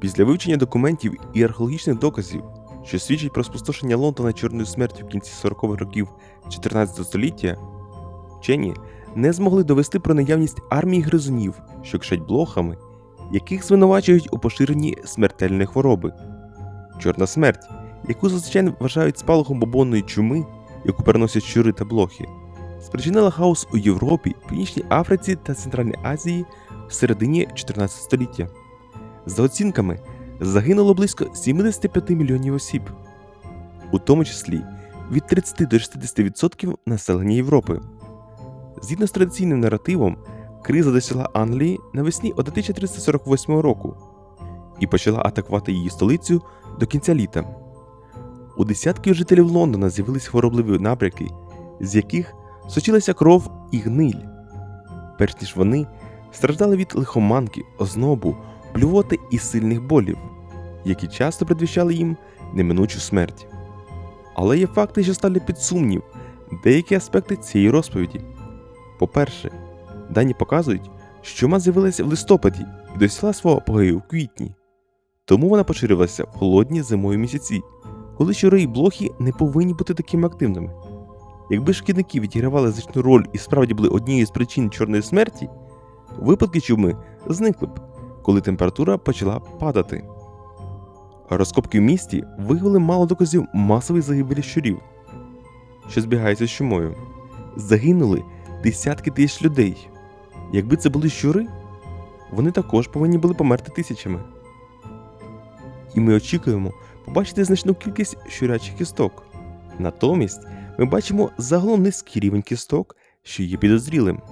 Після вивчення документів і археологічних доказів, що свідчать про спустошення Лондона чорною смертю в кінці 40-х років 14 століття, вчені не змогли довести про наявність армії гризунів, що кишать блохами, яких звинувачують у поширенні смертельної хвороби. Чорна смерть, яку зазвичай вважають спалахом бобонної чуми, яку переносять щури та блохи, спричинила хаос у Європі, Північній Африці та Центральній Азії в середині 14 століття. За оцінками, загинуло близько 75 мільйонів осіб, у тому числі від 30 до 60% населення Європи. Згідно з традиційним наративом, криза досягла Англії навесні 1348 року і почала атакувати її столицю до кінця літа. У десятків жителів Лондона з'явились хворобливі набряки, з яких сочилася кров і гниль. Перш ніж вони страждали від лихоманки, ознобу, блювоти і сильних болів, які часто предвіщали їм неминучу смерть. Але є факти, що ставлять під сумнів деякі аспекти цієї розповіді. По-перше, дані показують, що чума з'явилася в листопаді і досягла свого апогею в квітні. Тому вона поширювалася в холодні зимові місяці, коли щури і блохи не повинні бути такими активними. Якби шкідники відігравали значну роль і справді були однією з причин чорної смерті, випадки чуми зникли б, коли температура почала падати. Розкопки в місті виявили мало доказів масової загибелі щурів, що збігається з чумою. Загинули десятки тисяч людей. Якби це були щури, вони також повинні були померти тисячами. І ми очікуємо побачити значну кількість щурячих кісток. Натомість ми бачимо загалом низький рівень кісток, що є підозрілим.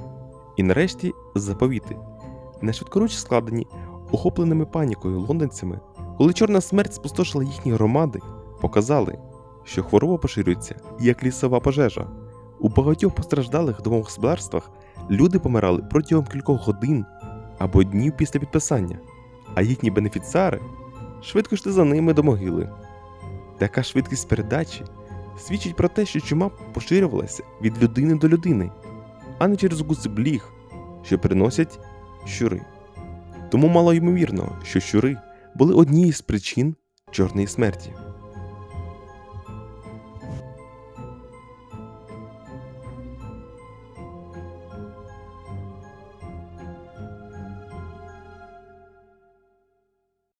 І нарешті заповіти, на швидкоруч складені охопленими панікою лондонцями, коли чорна смерть спустошила їхні громади, показали, що хвороба поширюється як лісова пожежа. У багатьох постраждалих домогосподарствах люди помирали протягом кількох годин або днів після підписання, а їхні бенефіціари швидко йшли за ними до могили. Така швидкість передачі свідчить про те, що чума поширювалася від людини до людини, а не через гуси бліг, що приносять щури. Тому мало ймовірно, що щури були однією з причин чорної смерті.